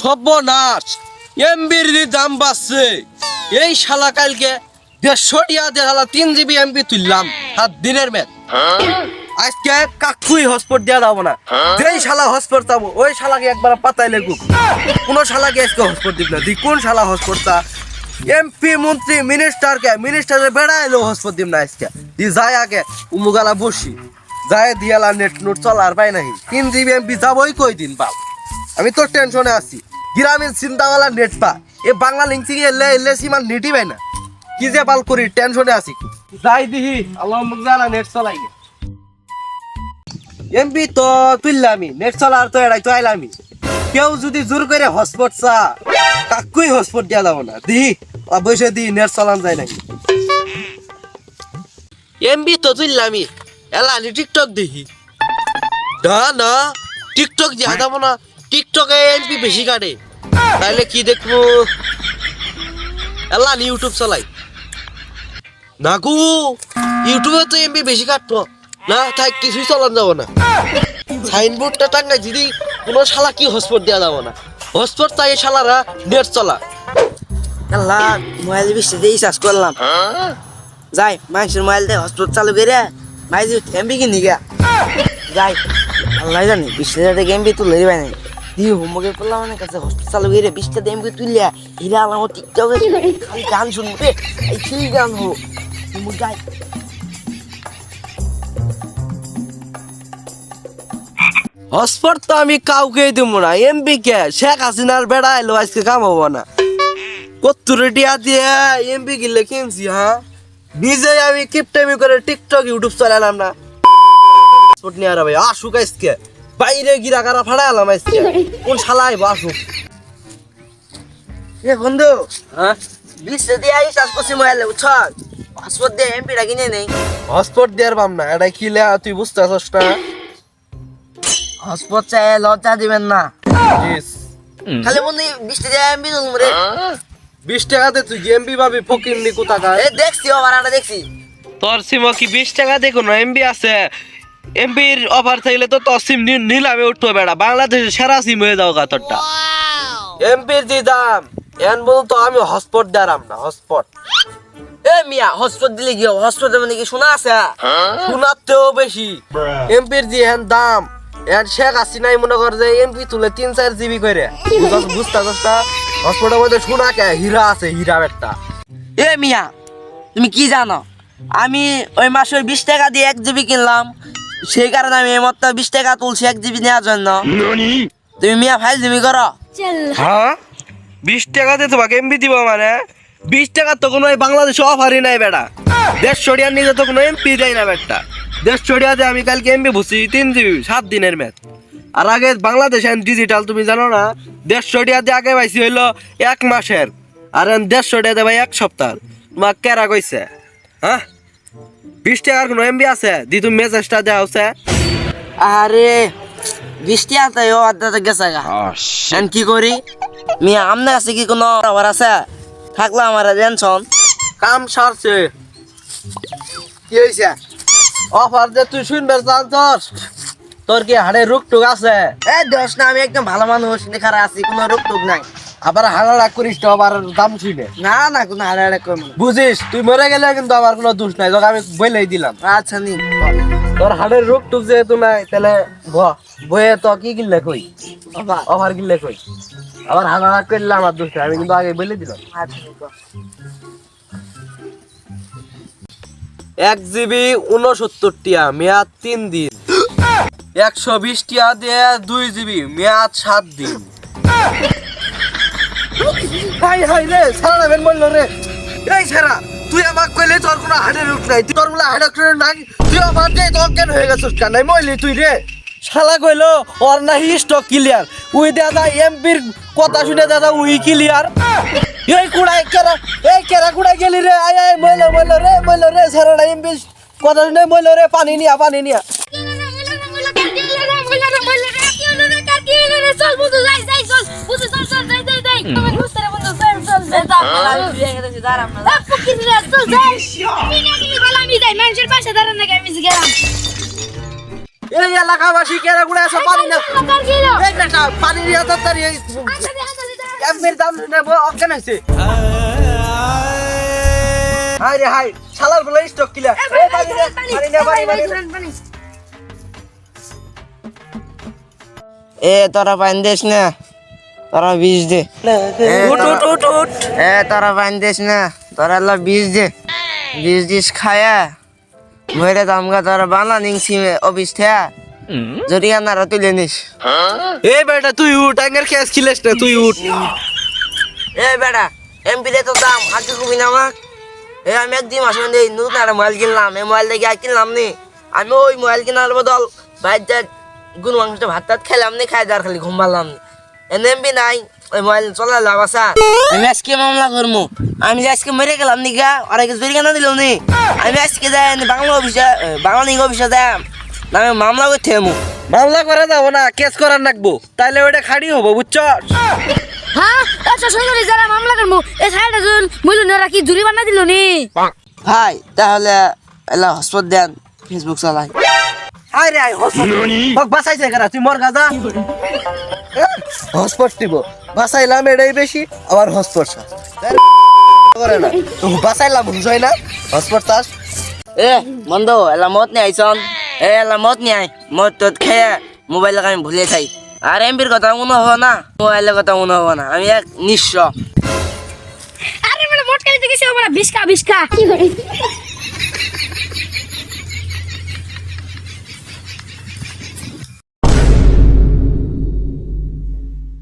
সর্বনাশ। এমবির দাম বাড়ছে। এই শালা কালকে দেড়শো টিয়া দিয়ে শালা তিন জিবি এমবি তুললাম। সাত দিনের আজকে কাকুই দেওয়া যাব না। যেই শালা হসপট যাব ওই শালাকে একবার পাতায় লেগুক কোন শালাকে আজকে হসপট দিব না। দি, কোন শালা চা এমপি মন্ত্রী মিনিস্টারকে মিনিস্টারে বেড়া এলো হসপট দিব না আজকে। দি, যায় আগে উমুগালা বসি। যায় দিয়ালা নেট নোট চলার পাই নাই। তিন জিবি এমপি যাবোই কই দিন বাপ? আমি তো টেনশনে আছি। গ্রামীণ চিন্তাওয়ালা নেট পা। এ বাংলা লিঙ্ক এলে এলে সীমান নেটই পাই না। কি যে পাল করি টেনশনে আছি। যাই দিহি আল্লাহ জানা নেট চলাই এমবি তো তুললামি নেট চলার তো এড়াই তো আইলামি। কেউ যদি জোর করে হসপট চা, কাকুই হসপট দিয়া যাব না। দিহি বসে দি নেট চলান যায় নাকি এমবি তো তুললামি এলা আমি টিকটক দেখি। না না টিকটক দিয়া যাব না টিকটকে এমপি বেশি কাটে। তাইলে কি দেখব? এলা আমি ইউটিউব চালাই। না গো ইউটিউবে তো এমবি বেশি কাটতো না তাই কিছুই চালান যাব না। সাইনবোর্ডটা টাঙ্গাই যদি কোনো শালা কি হসপট দেওয়া যাব না। হসপট তাই শালারা নেট চলা। আল্লাহ মোবাইল বৃষ্টি দিয়ে রিচার্জ করলাম। যাই মানুষের মোবাইল দিয়ে হসপিটাল চালু করে। মাইজি এমবি কিনি গা যাই, আল্লাহ জানি বৃষ্টি থেকে এমবি তুলে দিবাই নাই। দিয়ে হোমওয়ার্কে করলাম অনেক কাছে হসপিটাল চালু করে বৃষ্টি দিয়ে এমবি তুলিয়া হিরা আলাম টিকটকে খালি গান শুনবে এই সেই গান হো যাই। হসপট তো আমি কাউকে দিব না এমবি কে? শেখ হাসিনার বেড়া এলো, আজকে কাম হব না। কত্তর টিয়া দিয়ে এমবি গিলে কিনছি হ্যাঁ? নিজে আমি কিপটেমি করে টিকটক ইউটিউব চালালাম না। নিয়ে আর ভাই আসুক আজকে। বাইরে গিরা কারা ফাড়ালাম আজকে। কোন শালা আইব আসুক। এ বন্ধু হ্যাঁ? বৃষ্টি দিয়ে রিচার্জ করছি মোবাইলে বুঝছ? হসপিটাল দিয়ে এমবিটা কিনে নেই। হসপট দেওয়ার পাম না এটা কি লে তুই বুঝতে পারছস না। হসপিটাল চাই লজ্জা দিবেন না। খালি বন্ধু বৃষ্টি দিয়ে তুলম রে। বিশ টাকাতে তুই এমবি পাবি ফকির নি কোথাকার এ দেখছি ও দেখছি। তোর সিম কি বিশ টাকা দেখো না এমবি আছে? এমবির অফার থাকলে তো তোর সিম নিলামে উঠতো বেড়া বাংলাদেশের সেরা সিম হয়ে যাও তোরটা। এমবির যে দাম এন বলতো আমি হসপট দাঁড়াম না হসপট এ মিয়া হসপিটাল দিলে কি হবে? হসপিটাল মানে কি শোনা আছে? শোনাতেও বেশি। এমপির যে এন দাম এন শেখ হাসিনাই মনে কর যে এমপি তুলে তিন চার জিবি করে বুঝতে বুঝতে হসপিটালের মধ্যে শোনা কে? হীরা আছে হীরা একটা। এ মিয়া তুমি কি জানো? আমি ওই মাসে ওই বিশ টাকা দিয়ে এক জিবি কিনলাম। সেই কারণে আমি এই মতো বিশ টাকা তুলছি এক জিবি নেওয়ার জন্য। তুমি মিয়া ফাইল জিবি করো। হ্যাঁ? বিশ টাকাতে তোমাকে এমবি দিব মানে? বিশ টাকার তো কোনো বাংলাদেশে অফারই নাই বেটা। দেড়শো টাকার নিচে তো কোনো এমপি দেয় না বেটা। দেড়শো টাকাতে আমি কালকে এমবি ভুসি তিন জিবি সাত দিনের ম্যাচ আর আগে বাংলাদেশ ডিজিটাল তুমি জানো না? দেড়শো টাকাতে আগে পাইছি হইল এক মাসের। আর এখন দেড়শো টাকাতে ভাই এক সপ্তাহ। তোমার কেরা কইছে? হ্যাঁ? বিশ টাকার কোনো এমবি আছে? দি তুমি মেসেজটা দেওয়া হচ্ছে আরে বৃষ্টি আছে ও আদাতে গেছে গা। কি করি? মিয়া আমনে আছে কি কোনো খবর আছে? থাকল আমার টেনশন কাম সারছে। কি হয়েছে অফার যে তুই শুনবে জানছস? তোর কি হাড়ে রোগ টুক আছে? এ দোষ না আমি একদম ভালো মানুষ দেখার আছি কোনো রোগ টোক নাই। আবার হাড়া করিস তো আবার দাম শুনে না না কোনো হারে করব বুঝিস তুই মরে গেলে কিন্তু আবার কোনো দোষ নাই তোকে আমি বলেই দিলাম। আচ্ছা নি তোর হাড়ের রোগ টুক যেহেতু নাই তাহলে বয়ে তো কি কিনলে কই? অফার। কিনলে কই? আবার হাড়া রাগ করলে আমার দোষ নাই আমি কিন্তু আগে বলে দিলাম। আচ্ছা এক জিবি উনসত্তর টিয়া মেয়াদ তিন দিন। একশো বিশ টিয়া দিয়ে দুই জিবি, মেয়াদ সাত দিন। হাই হাই রে, সারা নেবেন বলল রে। এই সারা, তুই আমাকে কইলে তোর কোনো হাড়ের রোগ নাই, তোর বলে হাড়ের রোগ নাই, তুই আমার যে তোর কেন হয়ে গেছিস কেন? নাই মইলি তুই রে। শালা কইলো, ওর নাহি স্টক ক্লিয়ার উই দাদা এমপির কথা শুনে দাদা উই ক্লিয়ার এই কুড়াই কেরা, এই কেরা কুড়াই গেলি রে? আয় আয়, মইলো মইলো রে মইলো রে সারা এমপি কথা শুনে মইলো রে, পানি নিয়া পানি নিয়া। এই এলাকাবাসী কেরা গুড়ে আছে পানি না আবার গেলো এই বেটা পানি নিয়ে তাড়াতাড়ি এমবির দাম নেব অজ্ঞান হয়েছে। হাই রে হাই শালার বলে স্টক কিলা। পানি নে পানি নে পানি এ তোরা পাইন দিস না। তোরা বীজ দে। এ, উঠ উঠ তোরা- উঠ উঠ এ তোরা পাইন দিস না। তোরা লা বীজ দে। বীজ দিস খায়া। মরে দামগা তোরা বাংলা নিংসি অফিস থেয়া জরিয়ানা তুলে নিস। এই বেটা তুই উঠ আঙ্গের খেস খিলেস না তুই উঠ। এ বেটা এমপি তো দাম আজকে কবি না আমাক। এ আমি একদিন মধ্যে নতুন একটা মোবাইল কিনলাম। এই মোবাইল দেখে আর কিনলাম নি। আমি ওই মোবাইল কেনার বদল বাইর গুণ মাংসটা ভাত টাত খেলাম নি খাই দার খালি ঘুম পারলাম নি। এনে এমপি নাই ওই মোবাইল চলা লাভ আসা আমি আজকে মামলা করব আমি যে আজকে মরে গেলাম নি গা আর আগে জরি কেন দিল নি। আমি আজকে যাই বাংলা অফিসে বাংলা নিগ অফিসে যাই। আমি মামলা করতে আমু মামলা করা যাব না কেস করার নাকবো তাইলে ওটা খাড়ি হব বুঝছ? হ্যাঁ আচ্ছা সরকারি যারা মামলা করব এই সাইডে জন মইলু না রাখি জুরি বানা দিল নি? ভাই তাহলে এলা হসপত দেন ফেসবুক চালাই। হাই রে হাই হসপট বাসাইছে কেনা তুই মর গাজা। হসপট দিব। বাসাইলাম এটাই বেশি আবার হসপট করে না। বাসাইলাম বুঝাই না। হসপট চাষ এ বন্ধু এলা মত নিয়ে আইসন এ এলা মত নিয়ে আই মত তোত খেয়ে মোবাইল আমি ভুলে থাই আর এমপির কথা মনে হব না? মোবাইলের কথা মনে হব না। আমি এক নিঃস্ব। আরে মানে মোট কালি থেকে সে আমরা বিস্কা বিস্কা